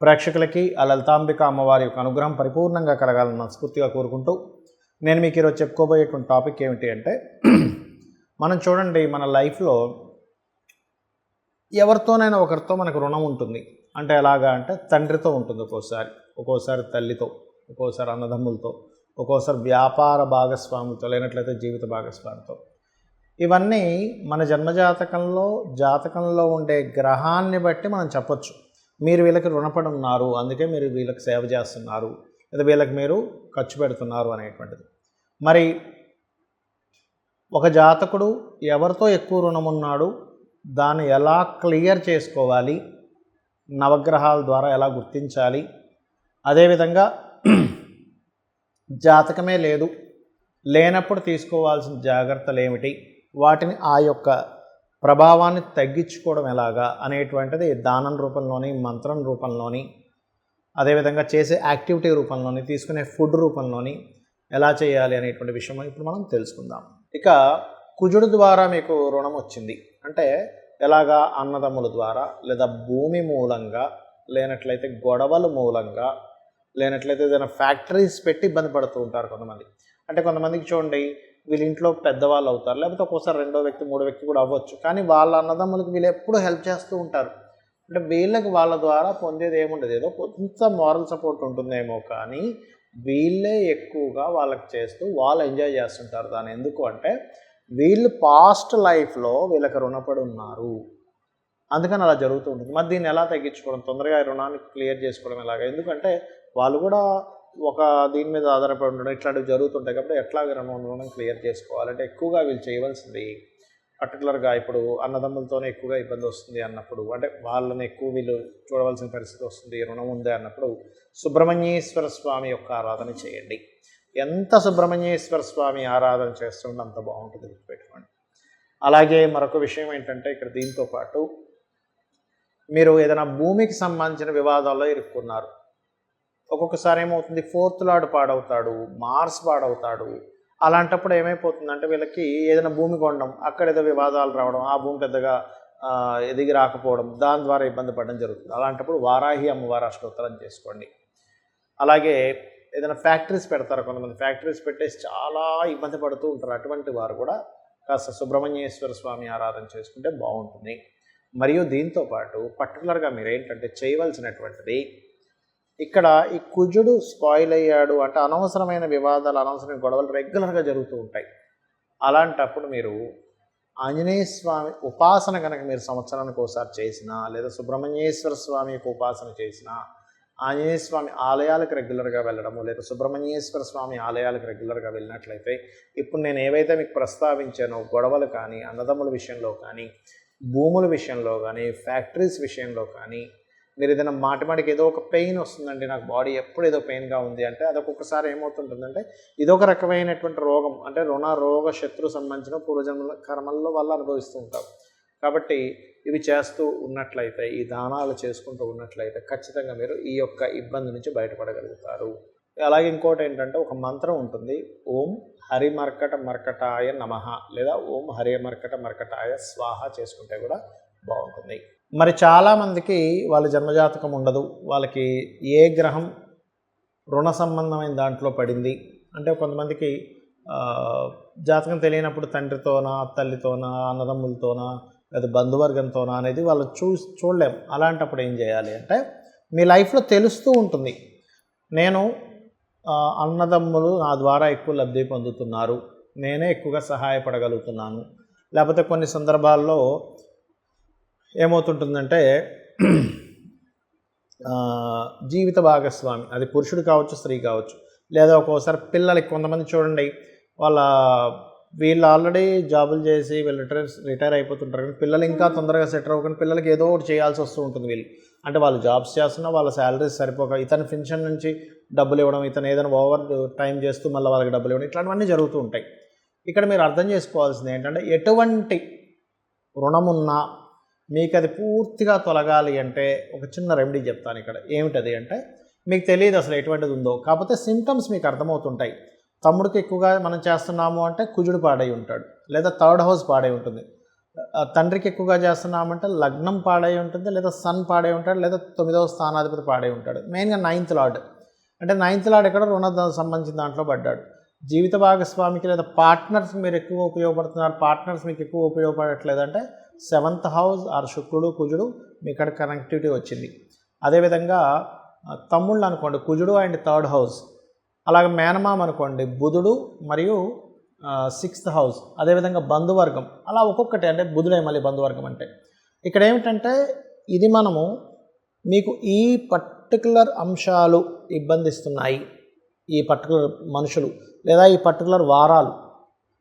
ప్రేక్షకులకి ఆ లలితాంబిక అమ్మవారి యొక్క అనుగ్రహం పరిపూర్ణంగా కలగాలని మనస్ఫూర్తిగా కోరుకుంటూ నేను మీకు ఈరోజు చెప్పుకోబోయేటువంటి టాపిక్ ఏమిటి అంటే మనం చూడండి మన లైఫ్లో ఎవరితోనైనా ఒకరితో మనకు రుణం ఉంటుంది. అంటే ఎలాగా అంటే తండ్రితో ఉంటుంది ఒక్కోసారి. ఒక్కోసారి తల్లితో ఒక్కోసారి అన్నదమ్ములతో ఒక్కోసారి వ్యాపార భాగస్వాములతో లేనట్లయితే జీవిత భాగస్వామితో. ఇవన్నీ మన జన్మజాతకంలో జాతకంలో ఉండే గ్రహాన్ని బట్టి మనం చెప్పొచ్చు. మీరు వీళ్ళకి రుణపడి ఉన్నారు అందుకే మీరు వీళ్ళకి సేవ చేస్తున్నారు లేదా వీళ్ళకి మీరు ఖర్చు పెడుతున్నారు అనేటువంటిది. మరి ఒక జాతకుడు ఎవరితో ఎక్కువ రుణం ఉన్నాడు దాన్ని ఎలా క్లియర్ చేసుకోవాలి నవగ్రహాల ద్వారా ఎలా గుర్తించాలి అదేవిధంగా జాతకమే లేదు లేనప్పుడు తీసుకోవాల్సిన జాగ్రత్తలు ఏమిటి వాటిని ఆ యొక్క ప్రభావాన్ని తగ్గించుకోవడం ఎలాగా అనేటువంటిది దానం రూపంలోని మంత్రం రూపంలోని అదేవిధంగా చేసే యాక్టివిటీ రూపంలోని తీసుకునే ఫుడ్ రూపంలోని ఎలా చేయాలి అనేటువంటి విషయం ఇప్పుడు మనం తెలుసుకుందాం. ఇక కుజుడు ద్వారా మీకు రుణం వచ్చింది. అంటే ఎలాగా? అన్నదమ్ముల ద్వారా లేదా భూమి మూలంగా లేనట్లయితే గొడవల మూలంగా లేనట్లయితే ఏదైనా ఫ్యాక్టరీస్ పెట్టి ఇబ్బంది పడుతూ ఉంటారు కొంతమంది. అంటే కొంతమందికి చూడండి వీళ్ళ ఇంట్లో పెద్దవాళ్ళు అవుతారు. లేకపోతే ఒక్కోసారి రెండో వ్యక్తి మూడో వ్యక్తి కూడా అవ్వచ్చు. కానీ వాళ్ళ అన్నదమ్ములకి వీళ్ళు ఎప్పుడూ హెల్ప్ చేస్తూ ఉంటారు. అంటే వీళ్ళకి వాళ్ళ ద్వారా పొందేది ఏముండదు. ఏదో కొంత మారల్ సపోర్ట్ ఉంటుందేమో కానీ వీళ్ళే ఎక్కువగా వాళ్ళకి చేస్తూ వాళ్ళు ఎంజాయ్ చేస్తుంటారు దాని ఎందుకు అంటే వీళ్ళు పాస్ట్ లైఫ్లో వీళ్ళకి రుణపడి ఉన్నారు. అందుకని అలా జరుగుతూ ఉంటుంది. మరి దీన్ని ఎలా తగ్గించుకోవడం? తొందరగా రుణాన్ని క్లియర్ చేసుకోవడం ఎలాగ? ఎందుకంటే వాళ్ళు కూడా ఒక దీని మీద ఆధారపడి ఉండడం ఇట్లాంటివి జరుగుతుంటాయి కాబట్టి ఎట్లాగ రుణం క్లియర్ చేసుకోవాలంటే ఎక్కువగా వీళ్ళు చేయవలసింది పర్టికులర్గా ఇప్పుడు అన్నదమ్ములతోనే ఎక్కువగా ఇబ్బంది వస్తుంది అన్నప్పుడు అంటే వాళ్ళని ఎక్కువ వీళ్ళు చూడవలసిన పరిస్థితి వస్తుంది రుణం ఉంది అన్నప్పుడు సుబ్రహ్మణ్యేశ్వర స్వామి యొక్క ఆరాధన చేయండి. ఎంత సుబ్రహ్మణ్యేశ్వర స్వామి ఆరాధన చేస్తుంటే అంత బాగుంటుంది గుర్తుపెట్టుకోండి. అలాగే మరొక విషయం ఏంటంటే ఇక్కడ దీంతో పాటు మీరు ఏదైనా భూమికి సంబంధించిన వివాదాల్లో ఇరుక్కున్నారు ఒక్కొక్కసారి ఏమవుతుంది? ఫోర్త్ లార్డ్ పాడవుతాడు మార్స్ పాడవుతాడు. అలాంటప్పుడు ఏమైపోతుందంటే వీళ్ళకి ఏదైనా భూమి కొనడం అక్కడ ఏదో వివాదాలు రావడం ఆ భూమి పెద్దగా ఎదిగి రాకపోవడం దాని ద్వారా ఇబ్బంది పడడం జరుగుతుంది. అలాంటప్పుడు వారాహి అమ్మవారి అష్టోత్తరం చేసుకోండి. అలాగే ఏదైనా ఫ్యాక్టరీస్ పెడతారు కొంతమంది. ఫ్యాక్టరీస్ పెట్టేసి చాలా ఇబ్బంది పడుతూ ఉంటారు. అటువంటి వారు కూడా కాస్త సుబ్రహ్మణ్యేశ్వర స్వామి ఆరాధన చేసుకుంటే బాగుంటుంది. మరియు దీంతో పాటు పర్టికులర్గా మీరు ఏంటంటే చేయవలసినటువంటిది ఇక్కడ ఈ కుజుడు స్పాయిల్ అయ్యాడు అంటే అనవసరమైన వివాదాలు అనవసరమైన గొడవలు రెగ్యులర్గా జరుగుతూ ఉంటాయి. అలాంటప్పుడు మీరు ఆంజనేయ స్వామి ఉపాసన కనుక మీరు సంవత్సరానికి ఒకసారి చేసినా లేదా సుబ్రహ్మణ్యేశ్వర స్వామి యొక్క ఉపాసన చేసినా ఆంజనేయ స్వామి ఆలయాలకు రెగ్యులర్గా వెళ్ళడము లేదా సుబ్రహ్మణ్యేశ్వర స్వామి ఆలయాలకు రెగ్యులర్గా వెళ్ళినట్లయితే ఇప్పుడు నేను ఏవైతే మీకు ప్రస్తావించానో గొడవలు కానీ అన్నదమ్ముల విషయంలో కానీ భూముల విషయంలో కానీ ఫ్యాక్టరీస్ విషయంలో కానీ మీరు ఏదైనా మాటి మాటికి ఏదో ఒక పెయిన్ వస్తుందండి నాకు బాడీ ఎప్పుడు ఏదో పెయిన్గా ఉంది అంటే అది ఒక్కొక్కసారి ఏమవుతుంటుందంటే ఇదొక రకమైనటువంటి రోగం. అంటే రుణ రోగ శత్రు సంబంధించిన పూర్వజన్మల కర్మల్లో వల్ల అనుభవిస్తూ ఉంటాం కాబట్టి ఇవి చేస్తూ ఉన్నట్లయితే ఈ దానాలు చేసుకుంటూ ఉన్నట్లయితే ఖచ్చితంగా మీరు ఈ యొక్క ఇబ్బంది నుంచి బయటపడగలుగుతారు. అలాగే ఇంకోటి ఏంటంటే ఒక మంత్రం ఉంటుంది. ఓం హరిమర్కట మర్కటాయ నమః. లేదా ఓం హరి మర్కట మర్కటాయ స్వాహ చేసుకుంటే కూడా బాగుంటుంది. మరి చాలామందికి వాళ్ళ జన్మజాతకం ఉండదు. వాళ్ళకి ఏ గ్రహం రుణ సంబంధమైన దాంట్లో పడింది? అంటే కొంతమందికి జాతకం తెలియనప్పుడు తండ్రితోనా తల్లితోనా అన్నదమ్ములతోనా లేదా బంధువర్గంతోనా అనేది వాళ్ళు చూ చూడలేం. అలాంటప్పుడు ఏం చేయాలి అంటే మీ లైఫ్లో తెలుస్తూ ఉంటుంది. నేను అన్నదమ్ములు నా ద్వారా ఎక్కువ లబ్ధి పొందుతున్నారు. నేనే ఎక్కువగా సహాయపడగలుగుతున్నాను. లేకపోతే కొన్ని సందర్భాల్లో ఏమవుతుంటుందంటే జీవిత భాగస్వామి అది పురుషుడు కావచ్చు స్త్రీ కావచ్చు లేదా ఒక్కోసారి పిల్లలకి కొంతమంది చూడండి వాళ్ళ వీళ్ళు ఆల్రెడీ జాబులు చేసి వీళ్ళు రిటైర్ రిటైర్ అయిపోతుంటారు కానీ పిల్లలు ఇంకా తొందరగా సెటిల్ అవ్వకుండా పిల్లలకి ఏదో ఒకటి చేయాల్సి వస్తూ ఉంటుంది వీళ్ళు. అంటే వాళ్ళు జాబ్స్ చేస్తున్నా వాళ్ళ శాలరీస్ సరిపోక ఇతని పెన్షన్ నుంచి డబ్బులు ఇవ్వడం ఇతను ఏదైనా ఓవర్ టైం చేస్తూ మళ్ళీ వాళ్ళకి డబ్బులు ఇవ్వడం ఇట్లాంటివన్నీ జరుగుతూ ఉంటాయి. ఇక్కడ మీరు అర్థం చేసుకోవాల్సింది ఏంటంటే ఎటువంటి రుణమున్నా మీకు అది పూర్తిగా తొలగాలి అంటే ఒక చిన్న రెమెడీ చెప్తాను ఇక్కడ. ఏమిటది అంటే మీకు తెలియదు అసలు ఎటువంటిది ఉందో. కాకపోతే సిమ్టమ్స్ మీకు అర్థమవుతుంటాయి. తమ్ముడికి ఎక్కువగా మనం చేస్తున్నాము అంటే కుజుడు పాడై ఉంటాడు లేదా థర్డ్ హౌస్ పాడై ఉంటుంది. తండ్రికి ఎక్కువగా చేస్తున్నామంటే లగ్నం పాడై ఉంటుంది లేదా సన్ పాడై ఉంటాడు లేదా తొమ్మిదవ స్థానాధిపతి పాడై ఉంటాడు. మెయిన్గా నైన్త్ లార్డ్ అంటే నైన్త్ లార్డ్ ఎక్కడ రుణ సంబంధించిన దాంట్లో పడ్డాడు. జీవిత భాగస్వామికి లేదా పార్ట్నర్స్ మీరు ఎక్కువ ఉపయోగపడుతున్నారు పార్ట్నర్స్ మీకు ఎక్కువ ఉపయోగపడట్లేదు అంటే సెవెంత్ హౌస్ ఆర్ శుక్రుడు కుజుడు మీ ఇక్కడ కనెక్టివిటీ వచ్చింది. అదేవిధంగా తమ్ముళ్ళు అనుకోండి కుజుడు అండ్ థర్డ్ హౌస్. అలాగే మేనమామ అనుకోండి బుధుడు మరియు సిక్స్త్ హౌస్. అదేవిధంగా బంధువర్గం. అలా ఒక్కొక్కటి అంటే బుధుడే మళ్ళీ బంధువర్గం అంటే. ఇక్కడ ఏమిటంటే ఇది మనము మీకు ఈ పర్టికులర్ అంశాలు ఇబ్బందిస్తున్నాయి. ఈ పర్టికులర్ మనుషులు లేదా ఈ పర్టికులర్ వారాలు.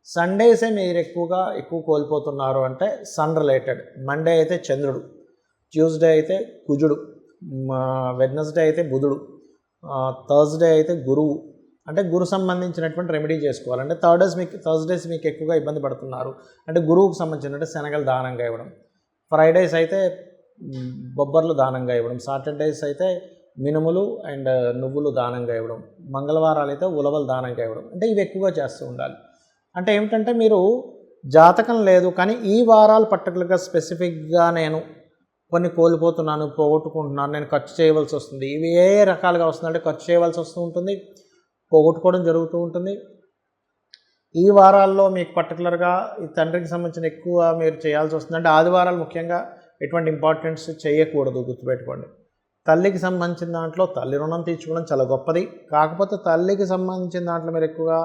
సండేసే మీరు ఎక్కువగా ఎక్కువ కోల్పోతున్నారు అంటే సన్ రిలేటెడ్. మండే అయితే చంద్రుడు. ట్యూస్డే అయితే కుజుడు. వెడ్నెస్డే అయితే బుధుడు. థర్స్డే అయితే గురువు. అంటే గురు సంబంధించినటువంటి రెమెడీ చేసుకోవాలి. అంటే థర్డేస్ మీకు థర్స్డేస్ మీకు ఎక్కువగా ఇబ్బంది పడుతున్నారు. అంటే గురువుకు సంబంధించినట్టు శనగలు దానంగా ఇవ్వడం. ఫ్రైడేస్ అయితే బొబ్బర్లు దానంగా ఇవ్వడం. సాటర్డేస్ అయితే మినుములు అండ్ నువ్వులు దానంగా ఇవ్వడం. మంగళవారాలు అయితే ఉలవలు దానంగా ఇవ్వడం. అంటే ఇవి ఎక్కువగా చేస్తూ ఉండాలి. అంటే ఏమిటంటే మీరు జాతకం లేదు కానీ ఈ వారాలు పర్టికులర్గా స్పెసిఫిక్గా నేను కొన్ని కోల్పోతున్నాను పోగొట్టుకుంటున్నాను నేను ఖర్చు చేయవలసి వస్తుంది. ఇవి ఏ రకాలుగా వస్తుందంటే ఖర్చు చేయవలసి వస్తూ ఉంటుంది పోగొట్టుకోవడం జరుగుతూ ఉంటుంది. ఈ వారాల్లో మీకు పర్టికులర్గా ఈ తండ్రికి సంబంధించిన ఎక్కువ మీరు చేయాల్సి వస్తుంది. అంటే ఆదివారాలు ముఖ్యంగా ఎటువంటి ఇంపార్టెన్స్ చేయకూడదు గుర్తుపెట్టుకోండి. తల్లికి సంబంధించిన దాంట్లో తల్లి రుణం తీర్చుకోవడం చాలా గొప్పది. కాకపోతే తల్లికి సంబంధించిన దాంట్లో మీరు ఎక్కువగా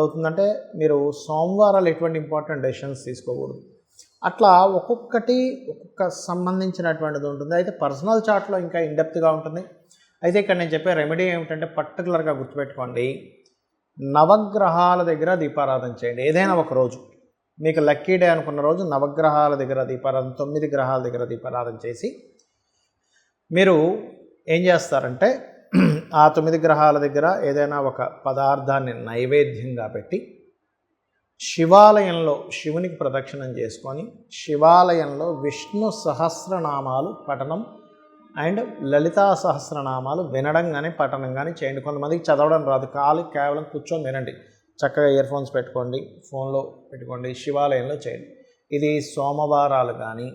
అవుతుందంటే మీరు సోమవారాలు ఎటువంటి ఇంపార్టెంట్ డెసిషన్స్ తీసుకోకూడదు. అట్లా ఒక్కొక్కటి ఒక్కొక్క సంబంధించినటువంటిది ఉంటుంది. అయితే పర్సనల్ చార్ట్లో ఇంకా ఇండెప్త్గా ఉంటుంది. అయితే ఇక్కడ నేను చెప్పే రెమెడీ ఏమిటంటే పర్టికులర్గా గుర్తుపెట్టుకోండి. నవగ్రహాల దగ్గర దీపారాధన చేయండి. ఏదైనా ఒక రోజు. మీకు లక్కీ డే అనుకున్న రోజు నవగ్రహాల దగ్గర దీపారాధన తొమ్మిది గ్రహాల దగ్గర దీపారాధన చేసి మీరు ఏం చేస్తారంటే ఆ తొమ్మిది గ్రహాల దగ్గర ఏదైనా ఒక పదార్థాన్ని నైవేద్యంగా పెట్టి శివాలయంలో శివునికి ప్రదక్షిణం చేసుకొని శివాలయంలో విష్ణు సహస్రనామాలు పఠనం అండ్ లలితా సహస్రనామాలు వినడం కానీ పఠనం కానీ చేయండి. కొంతమందికి చదవడం రాదు. కాలు కేవలం కూర్చొని వినండి. చక్కగా ఇయర్ ఫోన్స్ పెట్టుకోండి ఫోన్లో పెట్టుకోండి శివాలయంలో చేయండి. ఇది సోమవారాలు కానీ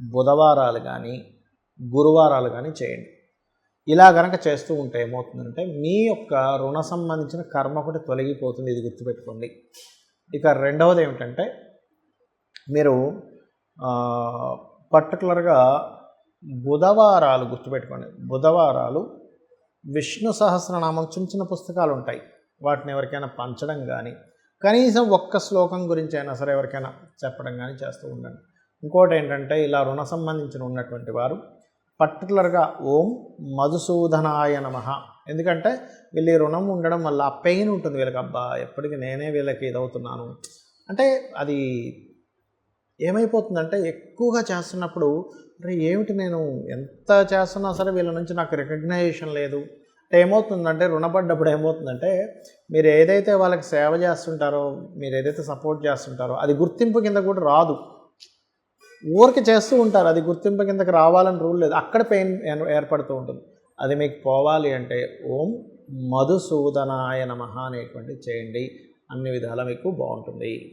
బుధవారాలు కానీ గురువారాలు కానీ చేయండి. ఇలా గనక చేస్తూ ఉంటే ఏమవుతుందంటే మీ యొక్క రుణ సంబంధించిన కర్మ ఒకటి తొలగిపోతుంది ఇది గుర్తుపెట్టుకోండి. ఇక రెండవది ఏమిటంటే మీరు పర్టికులర్గా బుధవారాలు గుర్తుపెట్టుకోండి. బుధవారాలు విష్ణు సహస్రనామం చిన్న చిన్న పుస్తకాలు ఉంటాయి వాటిని ఎవరికైనా పంచడం కానీ కనీసం ఒక్క శ్లోకం గురించి అయినా సరే ఎవరికైనా చెప్పడం కానీ చేస్తూ ఉండండి. ఇంకోటి ఏంటంటే ఇలా రుణ సంబంధించిన ఉన్నటువంటి వారు పర్టికులర్గా ఓం మధుసూదనాయ నమ. ఎందుకంటే వీళ్ళు రుణం ఉండడం వల్ల ఆ పెయిన్ ఉంటుంది వీళ్ళకి అబ్బా ఎప్పటికీ నేనే వీళ్ళకి ఇదవుతున్నాను. అంటే అది ఏమైపోతుందంటే ఎక్కువగా చేస్తున్నప్పుడు అరే ఏమిటి నేను ఎంత చేస్తున్నా సరే వీళ్ళ నుంచి నాకు రికగ్నైజేషన్ లేదు. అంటే ఏమవుతుందంటే రుణపడ్డప్పుడు ఏమవుతుందంటే మీరు ఏదైతే వాళ్ళకి సేవ చేస్తుంటారో మీరు ఏదైతే సపోర్ట్ చేస్తుంటారో అది గుర్తింపు కింద కూడా రాదు. ఊరికి చేస్తూ ఉంటారు. అది గుర్తింపు కిందకి రావాలని రూల్ లేదు. అక్కడ పెయిన్ ఏర్పడుతూ ఉంటుంది. అది మీకు పోవాలి అంటే ఓం మధుసూదనాయ నమ అనేటువంటి చేయండి. అన్ని విధాలా మీకు బాగుంటుంది.